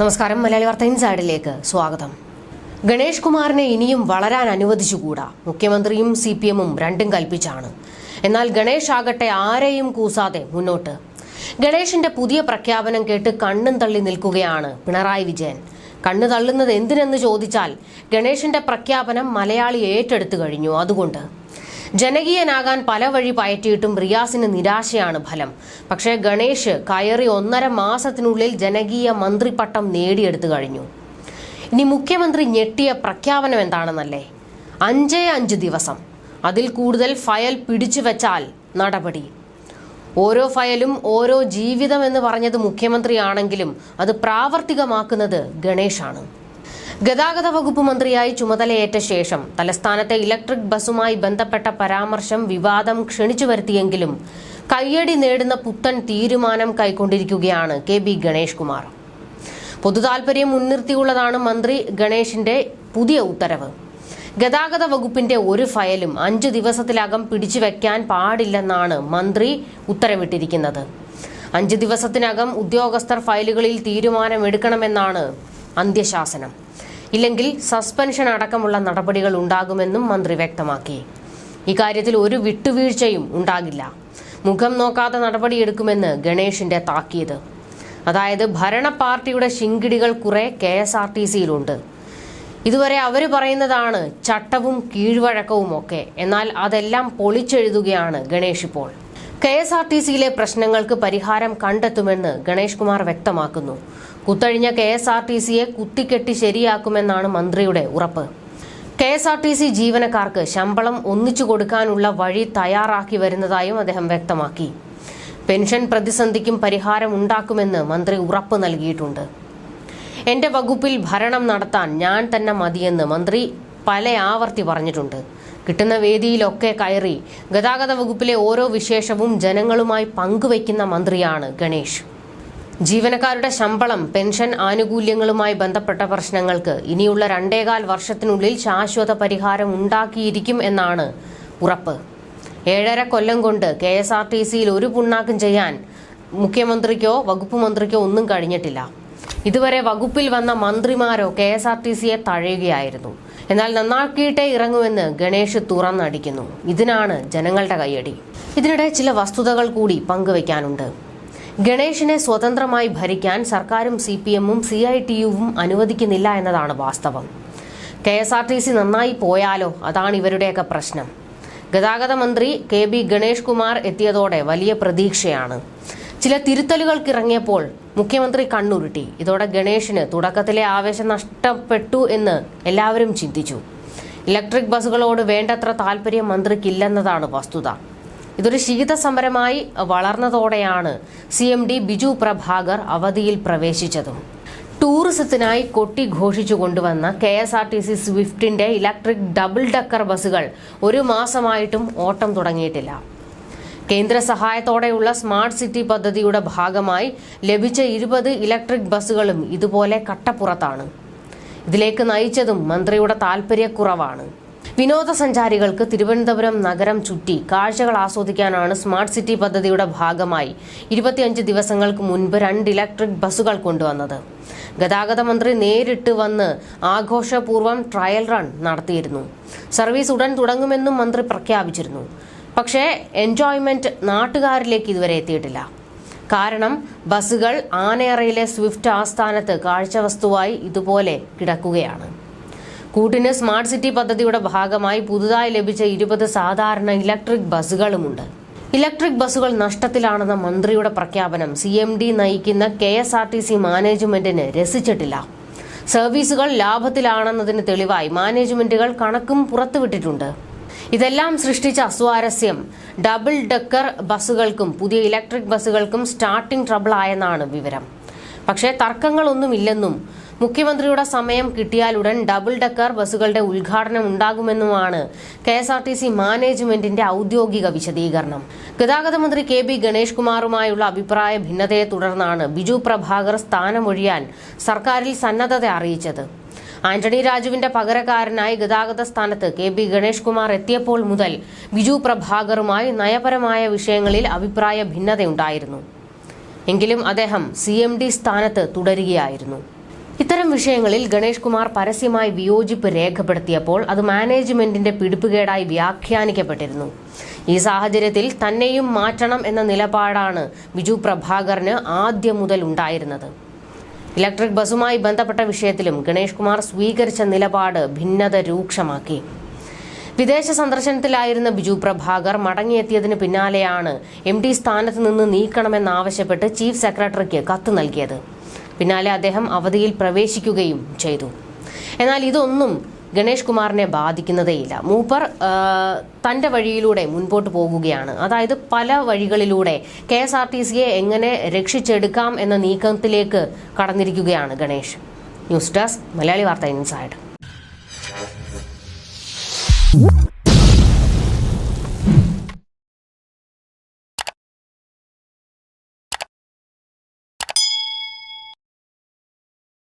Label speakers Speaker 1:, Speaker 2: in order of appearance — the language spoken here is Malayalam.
Speaker 1: നമസ്കാരം മലയാളി വാർത്ത ഇൻസൈഡിലേക്ക് സ്വാഗതം. ഗണേഷ് കുമാറിനെ ഇനിയും വളരാൻ അനുവദിച്ചുകൂടാ? മുഖ്യമന്ത്രിയും സി പി എമ്മും രണ്ടും കൽപ്പിച്ചാണ്. എന്നാൽ ഗണേഷ് ആകട്ടെ ആരെയും കൂസാതെ മുന്നോട്ട്. ഗണേഷിന്റെ പുതിയ പ്രഖ്യാപനം കേട്ട് കണ്ണും തള്ളി നിൽക്കുകയാണ് പിണറായി വിജയൻ. കണ്ണു തള്ളുന്നത് എന്തിനെന്ന് ചോദിച്ചാൽ ഗണേഷിന്റെ പ്രഖ്യാപനം മലയാളി ഏറ്റെടുത്തു കഴിഞ്ഞു. അതുകൊണ്ട് ജനകീയനാകാൻ പല വഴി പയറ്റിയിട്ടും റിയാസിന് നിരാശയാണ് ഫലം. പക്ഷേ ഗണേഷ് കയറി ഒന്നര മാസത്തിനുള്ളിൽ ജനകീയ മന്ത്രിപ്പട്ടം നേടിയെടുത്തു കഴിഞ്ഞു. ഇനി മുഖ്യമന്ത്രി ഞെട്ടിയ പ്രഖ്യാപനം എന്താണെന്നല്ലേ? അഞ്ചേ അഞ്ച് ദിവസം. അതിൽ കൂടുതൽ ഫയൽ പിടിച്ചു വെച്ചാൽ നടപടി. ഓരോ ഫയലും ഓരോ ജീവിതം എന്ന് പറഞ്ഞത് മുഖ്യമന്ത്രിയാണെങ്കിലും അത് പ്രാവർത്തികമാക്കുന്നത് ഗണേഷാണ്. ഗതാഗത വകുപ്പ് മന്ത്രിയായി ചുമതലയേറ്റ ശേഷം തലസ്ഥാനത്തെ ഇലക്ട്രിക് ബസ്സുമായി ബന്ധപ്പെട്ട പരാമർശം വിവാദം ക്ഷണിച്ചു വരുത്തിയെങ്കിലും കയ്യടി നേടുന്ന പുത്തൻ തീരുമാനം കൈക്കൊണ്ടിരിക്കുകയാണ് കെ ബി ഗണേഷ് കുമാർ. പൊതുതാൽപര്യം മുൻനിർത്തിയുള്ളതാണ് മന്ത്രി ഗണേഷിന്റെ പുതിയ ഉത്തരവ്. ഗതാഗത വകുപ്പിന്റെ ഒരു ഫയലും അഞ്ചു ദിവസത്തിലകം പിടിച്ചുവെക്കാൻ പാടില്ലെന്നാണ് മന്ത്രി ഉത്തരവിട്ടിരിക്കുന്നത്. അഞ്ച് ദിവസത്തിനകം ഉദ്യോഗസ്ഥർ ഫയലുകളിൽ തീരുമാനമെടുക്കണമെന്നാണ് അന്ത്യശാസനം. ഇല്ലെങ്കിൽ സസ്പെൻഷൻ അടക്കമുള്ള നടപടികൾ ഉണ്ടാകുമെന്നും മന്ത്രി വ്യക്തമാക്കി. ഇക്കാര്യത്തിൽ ഒരു വിട്ടുവീഴ്ചയും ഉണ്ടാകില്ല. മുഖം നോക്കാത്ത നടപടിയെടുക്കുമെന്ന് ഗണേഷിന്റെ താക്കീത്. അതായത് ഭരണ പാർട്ടിയുടെ ശിങ്കിടികൾ കുറെ കെ എസ് ആർ ടി സിയിലുണ്ട്. ഇതുവരെ അവർ പറയുന്നതാണ് ചട്ടവും കീഴ്വഴക്കവും ഒക്കെ എന്നാൽ അതെല്ലാം പൊളിച്ചെഴുതുകയാണ് ഗണേഷ് ഇപ്പോൾ. കെ എസ് ആർ ടി സിയിലെ പ്രശ്നങ്ങൾക്ക് പരിഹാരം കണ്ടെത്തുമെന്ന് ഗണേഷ് കുമാർ വ്യക്തമാക്കുന്നു. കുത്തഴിഞ്ഞ കെ എസ് ആർ ടി സിയെ കുത്തിക്കെട്ടി ശരിയാക്കുമെന്നാണ് മന്ത്രിയുടെ ഉറപ്പ്. K S R T C ജീവനക്കാർക്ക് ശമ്പളം ഒന്നിച്ചു കൊടുക്കാനുള്ള വഴി തയ്യാറാക്കി വരുന്നതായും അദ്ദേഹം വ്യക്തമാക്കി. പെൻഷൻ പ്രതിസന്ധിക്കും പരിഹാരം ഉണ്ടാക്കുമെന്ന് മന്ത്രി ഉറപ്പ് നൽകിയിട്ടുണ്ട്. എന്റെ വകുപ്പിൽ ഭരണം നടത്താൻ ഞാൻ തന്നെ മതിയെന്ന് മന്ത്രി പല ആവർത്തി പറഞ്ഞിട്ടുണ്ട്. കിട്ടുന്ന വേദിയിലൊക്കെ കയറി ഗതാഗത വകുപ്പിലെ ഓരോ വിശേഷവും ജനങ്ങളുമായി പങ്കുവയ്ക്കുന്ന മന്ത്രിയാണ് ഗണേഷ്. ജീവനക്കാരുടെ ശമ്പളം പെൻഷൻ ആനുകൂല്യങ്ങളുമായി ബന്ധപ്പെട്ട പ്രശ്നങ്ങൾക്ക് ഇനിയുള്ള രണ്ടേകാൽ വർഷത്തിനുള്ളിൽ ശാശ്വത പരിഹാരം ഉണ്ടാക്കിയിരിക്കും എന്നാണ് ഉറപ്പ്. ഏഴര കൊല്ലം കൊണ്ട് കെ എസ് ആർ ടി സിയിൽ ഒരു പുണ്ണാക്കും ചെയ്യാൻ മുഖ്യമന്ത്രിക്കോ വകുപ്പ് മന്ത്രിക്കോ ഒന്നും കഴിഞ്ഞിട്ടില്ല. ഇതുവരെ വകുപ്പിൽ വന്ന മന്ത്രിമാരോ കെ എസ് ആർ ടി സിയെ തഴയുകയായിരുന്നു. എന്നാൽ നന്നാക്കിയിട്ടേ ഇറങ്ങുമെന്ന് ഗണേഷ് തുറന്നടിക്കുന്നു. ഇതിനാണ് ജനങ്ങളുടെ കയ്യടി. ഇതിനിടെ ചില വസ്തുതകൾ കൂടി പങ്കുവയ്ക്കാനുണ്ട് ഗണേഷിനെ സ്വതന്ത്രമായി ഭരിക്കാൻ സർക്കാരും സി പി എമ്മും സി ഐ ടി യുവും അനുവദിക്കുന്നില്ല എന്നതാണ് വാസ്തവം. K S R T C നന്നായി പോയാലോ? അതാണ് ഇവരുടെയൊക്കെ പ്രശ്നം. ഗതാഗത മന്ത്രി കെ ബി ഗണേഷ് കുമാർ എത്തിയതോടെ വലിയ പ്രതീക്ഷയാണ്. ചില തിരുത്തലുകൾക്കിറങ്ങിയപ്പോൾ മുഖ്യമന്ത്രി കണ്ണുരുട്ടി. ഇതോടെ ഗണേഷിന് തുടക്കത്തിലെ ആവേശം നഷ്ടപ്പെട്ടു എന്ന് എല്ലാവരും ചിന്തിച്ചു. ഇലക്ട്രിക് ബസ്സുകളോട് വേണ്ടത്ര താല്പര്യം മന്ത്രിക്കില്ലെന്നതാണ് വസ്തുത. ഇതൊരു ശീതസമരമായി വളർന്നതോടെയാണ് C M D Biju Prabhakar അവധിയിൽ പ്രവേശിച്ചതും. ടൂറിസത്തിനായി കൊട്ടി ഘോഷിച്ചു കൊണ്ടുവന്ന K S R T C സ്വിഫ്റ്റിന്റെ electric double decker ബസ്സുകൾ ഒരു മാസമായിട്ടും ഓട്ടം തുടങ്ങിയിട്ടില്ല. കേന്ദ്ര സഹായത്തോടെയുള്ള സ്മാർട്ട് സിറ്റി പദ്ധതിയുടെ ഭാഗമായി ലഭിച്ച ഇരുപത് ഇലക്ട്രിക് ബസ്സുകളും ഇതുപോലെ കട്ടപ്പുറത്താണ്. ഇതിലേക്ക് നയിച്ചതും മന്ത്രിയുടെ താൽപര്യക്കുറവാണ്. വിനോദസഞ്ചാരികൾക്ക് തിരുവനന്തപുരം നഗരം ചുറ്റി കാഴ്ചകൾ ആസ്വദിക്കാനാണ് സ്മാർട്ട് സിറ്റി പദ്ധതിയുടെ ഭാഗമായി ഇരുപത്തിയഞ്ച് ദിവസങ്ങൾക്ക് മുൻപ് രണ്ട് ഇലക്ട്രിക് ബസ്സുകൾ കൊണ്ടുവന്നത്. ഗതാഗത മന്ത്രി നേരിട്ട് വന്ന് ആഘോഷപൂർവം ട്രയൽ റൺ നടത്തിയിരുന്നു. സർവീസ് ഉടൻ തുടങ്ങുമെന്നും മന്ത്രി പ്രഖ്യാപിച്ചിരുന്നു. പക്ഷേ എൻജോയ്മെന്റ് നാട്ടുകാരിലേക്ക് ഇതുവരെ എത്തിയിട്ടില്ല. കാരണം ബസ്സുകൾ ആനയറയിലെ സ്വിഫ്റ്റ് ആസ്ഥാനത്ത് കാഴ്ചവസ്തുവായി ഇതുപോലെ കിടക്കുകയാണ്. കൂട്ടിന് സ്മാർട്ട് സിറ്റി പദ്ധതിയുടെ ഭാഗമായി പുതുതായി ലഭിച്ച ഇരുപത് സാധാരണ ഇലക്ട്രിക് ബസ്സുകളുമുണ്ട്. ഇലക്ട്രിക് ബസ്സുകൾ നഷ്ടത്തിലാണെന്ന മന്ത്രിയുടെ പ്രഖ്യാപനം സി എം ഡി നയിക്കുന്ന K S R T C മാനേജ്മെന്റിന് രസിച്ചിട്ടില്ല. സർവീസുകൾ ലാഭത്തിലാണെന്നതിന് തെളിവായി മാനേജ്മെന്റുകൾ കണക്കും പുറത്തുവിട്ടിട്ടുണ്ട്. ഇതെല്ലാം സൃഷ്ടിച്ച അസ്വാരസ്യം. ഡബിൾ ഡക്കർ ബസ്സുകൾക്കും പുതിയ ഇലക്ട്രിക് ബസ്സുകൾക്കും സ്റ്റാർട്ടിംഗ് ട്രബിൾ ആയെന്നാണ് വിവരം. പക്ഷേ തർക്കങ്ങളൊന്നുമില്ലെന്നും മുഖ്യമന്ത്രിയുടെ സമയം കിട്ടിയാലുടൻ ഡബിൾ ഡക്കർ ബസ്സുകളുടെ ഉദ്ഘാടനം ഉണ്ടാകുമെന്നുമാണ് K S R T C മാനേജ്മെന്റിന്റെ ഔദ്യോഗിക വിശദീകരണം. ഗതാഗത മന്ത്രി കെ ബി ഗണേഷ് കുമാറുമായുള്ള അഭിപ്രായ ഭിന്നതയെ തുടർന്നാണ് ബിജു പ്രഭാകർ സ്ഥാനമൊഴിയാൻ സർക്കാരിൽ സന്നദ്ധത അറിയിച്ചത്. ആന്റണി രാജുവിന്റെ പകരക്കാരനായി ഗതാഗത സ്ഥാനത്ത് കെ ബി ഗണേഷ് കുമാർ എത്തിയപ്പോൾ മുതൽ ബിജു പ്രഭാകറുമായി നയപരമായ വിഷയങ്ങളിൽ അഭിപ്രായ ഭിന്നതയുണ്ടായിരുന്നു. എങ്കിലും അദ്ദേഹം സി എം ഡി സ്ഥാനത്ത് തുടരുകയായിരുന്നു. ഇത്തരം വിഷയങ്ങളിൽ ഗണേഷ് കുമാർ പരസ്യമായി വിയോജിപ്പ് രേഖപ്പെടുത്തിയപ്പോൾ അത് മാനേജ്മെന്റിന്റെ പിടിപ്പുകേടായി വ്യാഖ്യാനിക്കപ്പെട്ടിരുന്നു. ഈ സാഹചര്യത്തിൽ തന്നെയും മാറ്റണം എന്ന നിലപാടാണ് ബിജു പ്രഭാകറിന് ആദ്യം മുതൽ ഉണ്ടായിരുന്നത്. ഇലക്ട്രിക് ബസ്സുമായി ബന്ധപ്പെട്ട വിഷയത്തിലും ഗണേഷ് കുമാർ സ്വീകരിച്ച നിലപാട് ഭിന്നത രൂക്ഷമാക്കി. വിദേശ സന്ദർശനത്തിലായിരുന്ന ബിജു പ്രഭാകർ മടങ്ങിയെത്തിയതിന് പിന്നാലെയാണ് എം ഡി സ്ഥാനത്ത് നിന്ന് നീക്കണമെന്നാവശ്യപ്പെട്ട് ചീഫ് സെക്രട്ടറിക്ക് കത്ത് നൽകിയത്. പിന്നാലെ അദ്ദേഹം അവധിയിൽ പ്രവേശിക്കുകയും ചെയ്തു. എന്നാൽ ഇതൊന്നും ഗണേഷ് കുമാറിനെ ബാധിക്കുന്നതേയില്ല. മൂപ്പർ തന്റെ വഴിയിലൂടെ മുൻപോട്ട് പോകുകയാണ്. അതായത് പല വഴികളിലൂടെ കെ എസ് ആർ ടി സിയെ എങ്ങനെ രക്ഷിച്ചെടുക്കാം എന്ന നീക്കത്തിലേക്ക് കടന്നിരിക്കുകയാണ് Ganesh. News desk Malayali Vartha inside.